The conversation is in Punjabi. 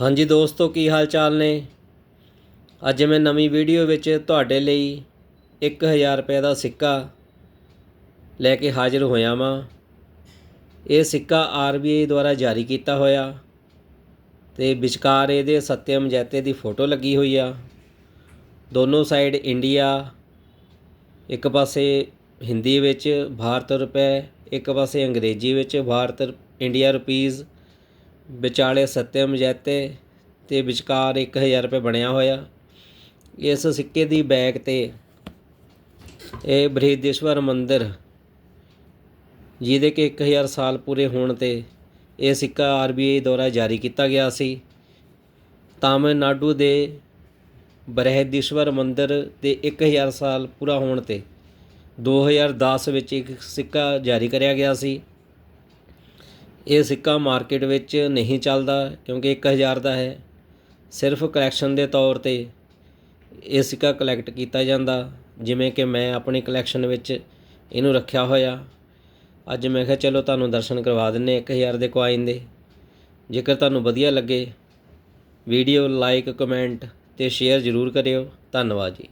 ਹਾਂਜੀ ਦੋਸਤੋ, ਕੀ ਹਾਲ ਚਾਲ ਨੇ? ਅੱਜ ਮੈਂ ਨਵੀਂ ਵੀਡੀਓ ਵਿੱਚ ਤੁਹਾਡੇ ਲਈ 1000 ਰੁਪਏ ਦਾ ਸਿੱਕਾ ਲੈ ਕੇ ਹਾਜ਼ਰ ਹੋਇਆ ਵਾਂ। ਇਹ ਸਿੱਕਾ ਆਰਬੀਆਈ ਦੁਆਰਾ ਜਾਰੀ ਕੀਤਾ ਹੋਇਆ ਤੇ ਵਿਚਕਾਰ ਇਹਦੇ ਸਤਿਅਮ ਜੈਤੇ ਦੀ ਫੋਟੋ ਲੱਗੀ ਹੋਈ ਆ। ਦੋਨੋਂ ਸਾਈਡ ਇੰਡੀਆ, ਇੱਕ ਪਾਸੇ ਹਿੰਦੀ ਵਿੱਚ ਭਾਰਤ ਰੁਪਏ, ਇੱਕ ਪਾਸੇ ਅੰਗਰੇਜ਼ੀ ਵਿੱਚ ਭਾਰਤ ਇੰਡੀਆ ਰੁਪੀਜ਼। ਵਿਚਾਲੇ ਸਤਿਅਮ ਜੈਤੇ ਅਤੇ ਵਿਚਕਾਰ ਇੱਕ ਹਜ਼ਾਰ ਰੁਪਏ ਬਣਿਆ ਹੋਇਆ। ਇਸ ਸਿੱਕੇ ਦੀ ਬੈਕ ਤੇ ਇਹ ਬ੍ਰਿਹਦੀਸ਼ਵਰ ਮੰਦਿਰ, ਜਿਹਦੇ ਕਿ 1000 ਸਾਲ ਪੂਰੇ ਹੋਣ ਤੇ ਇਹ ਸਿੱਕਾ ਆਰਬੀਆਈ ਦੁਆਰਾ ਜਾਰੀ ਕੀਤਾ ਗਿਆ ਸੀ। ਤਾਮਿਲਨਾਡੂ ਦੇ ਬ੍ਰਿਹਦੀਸ਼ਵਰ ਮੰਦਿਰ ਦੇ 1000 ਸਾਲ ਪੂਰਾ ਹੋਣ ਤੇ 2010 ਵਿੱਚ ਇੱਕ ਸਿੱਕਾ ਜਾਰੀ ਕਰਿਆ ਗਿਆ ਸੀ। ਇਹ ਸਿੱਕਾ ਮਾਰਕੀਟ ਵਿੱਚ ਨਹੀਂ ਚੱਲਦਾ ਕਿਉਂਕਿ 1000 ਦਾ ਹੈ। ਸਿਰਫ ਕਲੈਕਸ਼ਨ ਦੇ ਤੌਰ ਤੇ ਇਹ ਸਿੱਕਾ ਕਲੈਕਟ ਕੀਤਾ ਜਾਂਦਾ, ਜਿਵੇਂ ਕਿ ਮੈਂ ਆਪਣੀ ਕਲੈਕਸ਼ਨ ਵਿੱਚ ਇਹਨੂੰ ਰੱਖਿਆ ਹੋਇਆ। ਅੱਜ ਮੈਂ ਕਿਹਾ, ਚਲੋ ਤੁਹਾਨੂੰ ਦਰਸ਼ਨ ਕਰਵਾ ਦਿੰਨੇ 1000 ਦੇ ਕੋਇਨ ਦੇ। ਜੇਕਰ ਤੁਹਾਨੂੰ ਵਧੀਆ ਲੱਗੇ ਵੀਡੀਓ ਲਾਈਕ ਕਮੈਂਟ ਤੇ ਸ਼ੇਅਰ ਜ਼ਰੂਰ ਕਰਿਓ। ਧੰਨਵਾਦ ਜੀ।